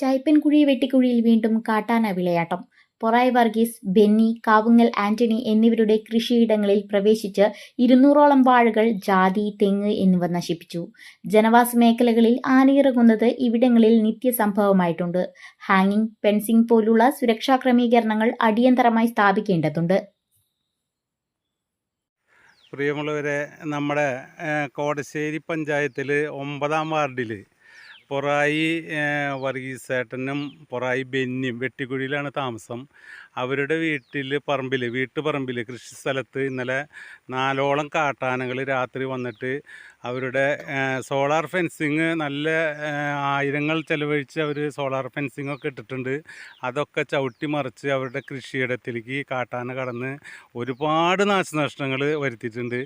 ചൈപ്പൻകുഴി വെട്ടിക്കുഴിയിൽ വീണ്ടും കാട്ടാന വിളയാട്ടം. പൊറായ് വർഗീസ് ബെന്നി കാവുങ്ങൽ ആന്റണി എന്നിവരുടെ കൃഷിയിടങ്ങളിൽ പ്രവേശിച്ച് ഇരുന്നൂറോളം വാഴകൾ ജാതി തെങ്ങ് എന്നിവ നശിപ്പിച്ചു. ജനവാസ മേഖലകളിൽ ആനയിറങ്ങുന്നത് ഇവിടങ്ങളിൽ നിത്യസംഭവമായിട്ടുണ്ട്. ഹാങ്ങിങ് ഫെൻസിംഗ് പോലുള്ള സുരക്ഷാ ക്രമീകരണങ്ങൾ അടിയന്തരമായി സ്ഥാപിക്കേണ്ടതുണ്ട്. പ്രിയമുള്ളവരെ നമ്മുടെ കോടശ്ശേരി പഞ്ചായത്തിൽ ഒമ്പതാം വാർഡിൽ പൊറായി വർഗീസേട്ടനും പൊറായി ബെന്നിയും വെട്ടിക്കുഴിയിലാണ് താമസം. അവരുടെ വീട്ടിൽ പറമ്പിൽ വീട്ടുപറമ്പിൽ കൃഷി സ്ഥലത്ത് ഇന്നലെ നാലോളം കാട്ടാനകൾ രാത്രി വന്നിട്ട് അവരുടെ സോളാർ ഫെൻസിങ് നല്ല ആയിരങ്ങൾ ചെലവഴിച്ച് അവർ സോളാർ ഫെൻസിങ് ഒക്കെ ഇട്ടിട്ടുണ്ട്. അതൊക്കെ ചവിട്ടി മറിച്ച് അവരുടെ കൃഷിയിടത്തിലേക്ക് കാട്ടാന കടന്ന് ഒരുപാട് നാശനഷ്ടങ്ങൾ വരുത്തിയിട്ടുണ്ട്.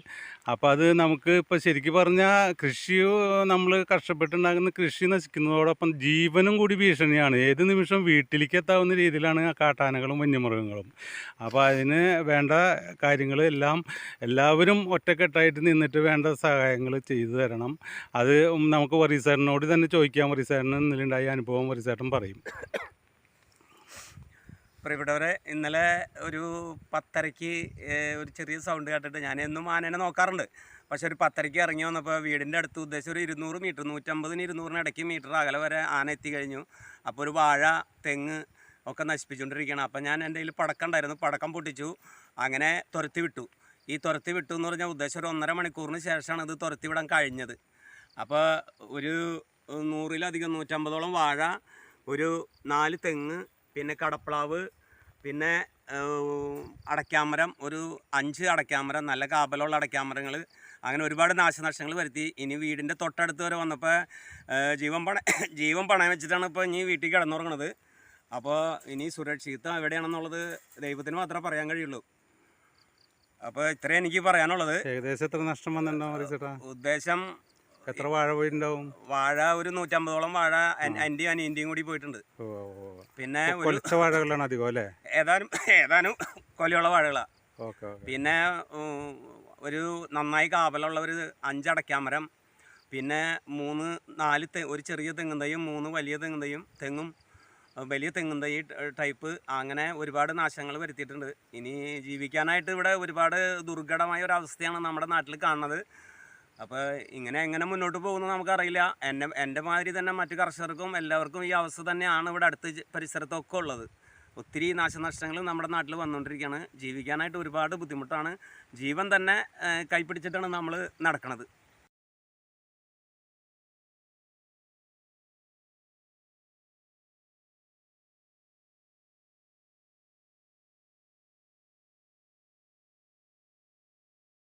അപ്പോൾ അത് നമുക്ക് ഇപ്പോൾ ശരിക്കും പറഞ്ഞാൽ കൃഷി നമ്മൾ കഷ്ടപ്പെട്ടുണ്ടാകുന്ന കൃഷി നശിക്കുന്നതോടൊപ്പം ജീവനും കൂടി ഭീഷണിയാണ്. ഏത് നിമിഷം വീട്ടിലേക്ക് എത്താവുന്ന രീതിയിലാണ് കാട്ടാനകളും വന്യമൃഗങ്ങളും അപ്പോൾ അതിന് വേണ്ട കാര്യങ്ങൾ എല്ലാം എല്ലാവരും ഒറ്റക്കെട്ടായിട്ട് നിന്നിട്ട് വേണ്ട സഹായങ്ങൾ ചെയ്തു തരണം. അത് നമുക്ക് വറീസേട്ടനോട് തന്നെ ചോദിക്കാം. വറീസാറിന് ഇന്നലുണ്ടായ അനുഭവം വറീസേട്ടൻ പറയും. പ്രിയപ്പെട്ടവരെ ഇന്നലെ ഒരു പത്തരയ്ക്ക് ഒരു ചെറിയ സൗണ്ട് കേട്ടിട്ട് ഞാൻ എന്നും ആനേനെ നോക്കാറുണ്ട്. പക്ഷേ ഒരു പത്തരയ്ക്ക് ഇറങ്ങി വന്നപ്പോൾ വീടിന്റെ അടുത്ത് ഉദ്ദേശം ഒരു ഇരുന്നൂറ് മീറ്റർ നൂറ്റമ്പതിന് ഇരുന്നൂറിന് ഇടയ്ക്ക് മീറ്റർ അകലെ വരെ ആന എത്തി കഴിഞ്ഞു. അപ്പോൾ ഒരു വാഴ തെങ്ങ് ഒക്കെ നശിപ്പിച്ചുകൊണ്ടിരിക്കുകയാണ്. അപ്പം ഞാൻ എന്റെ കയ്യിൽ പടക്കം ഉണ്ടായിരുന്നു. പടക്കം പൊട്ടിച്ചു. അങ്ങനെ തുരത്തി വിട്ടു. ഈ തുരത്തി വിട്ടു എന്ന് പറഞ്ഞാൽ ഉദ്ദേശം ഒരു ഒന്നര മണിക്കൂറിന് ശേഷമാണ് ഇത് തുരത്തി വിടാൻ കഴിഞ്ഞത്. അപ്പോൾ ഒരു നൂറിലധികം നൂറ്റമ്പതോളം വാഴ ഒരു നാല് തെങ്ങ് പിന്നെ കടപ്ലാവ് പിന്നെ അടയ്ക്കാമരം ഒരു അഞ്ച് അടയ്ക്കാമരം നല്ല കാബലുള്ള അടയ്ക്കാമരങ്ങൾ അങ്ങനെ ഒരുപാട് നാശനഷ്ടങ്ങൾ വരുത്തി. ഇനി വീടിന്റെ തൊട്ടടുത്ത് വരെ വന്നപ്പോൾ ജീവൻ പണ ജീവൻ പണയം വെച്ചിട്ടാണ് ഇപ്പോൾ ഇനി വീട്ടിൽ കിടന്നുറങ്ങണത്. അപ്പോൾ ഇനി സുരക്ഷിതം എവിടെയാണെന്നുള്ളത് ദൈവത്തിന് മാത്രമേ പറയാൻ കഴിയുള്ളൂ. അപ്പോൾ ഇത്രയും എനിക്ക് പറയാനുള്ളത്. ഏകദേശം എത്ര നഷ്ടം വന്നിട്ടുണ്ടാവും ഉദ്ദേശം എത്ര വാഴ പോയിട്ടുണ്ടാവും? വാഴ ഒരു നൂറ്റമ്പതോളം വാഴ എൻ- എന്റെയും അനിയന്റെയും കൂടി പോയിട്ടുണ്ട്. പിന്നെ കൊലച്ച വാഴകളാണ് അധികം അല്ലേ? ഏതാനും ഏതാനും കൊലയുള്ള വാഴകളാണ് പിന്നെ ഒരു നന്നായി കാവലുള്ള ഒരു അഞ്ചടക്കാമരം പിന്നെ മൂന്ന് നാല് ഒരു ചെറിയ തെങ്ങും തൈയും മൂന്ന് വലിയ തെങ്ങും തൈയും തെങ്ങും വലിയ തെങ്ങും ഈ ടൈപ്പ് അങ്ങനെ ഒരുപാട് നാശങ്ങൾ വരുത്തിയിട്ടുണ്ട്. ഇനി ജീവിക്കാനായിട്ട് ഇവിടെ ഒരുപാട് ദുർഘടമായ ഒരു അവസ്ഥയാണ് നമ്മുടെ നാട്ടിൽ കാണുന്നത്. അപ്പോൾ ഇങ്ങനെ എങ്ങനെ മുന്നോട്ട് പോകുന്നു നമുക്കറിയില്ല. എന്നെ എന്റെ മാതിരി തന്നെ മറ്റു കർഷകർക്കും എല്ലാവർക്കും ഈ അവസ്ഥ തന്നെയാണ് ഇവിടെ അടുത്ത് പരിസരത്തൊക്കെ ഉള്ളത്. ഒത്തിരി നാശനഷ്ടങ്ങൾ നമ്മുടെ നാട്ടിൽ വന്നുകൊണ്ടിരിക്കുകയാണ്. ജീവിക്കാനായിട്ട് ഒരുപാട് ബുദ്ധിമുട്ടാണ്. ജീവൻ തന്നെ കൈപ്പിടിച്ചിട്ടാണ് നമ്മൾ നടക്കുന്നത്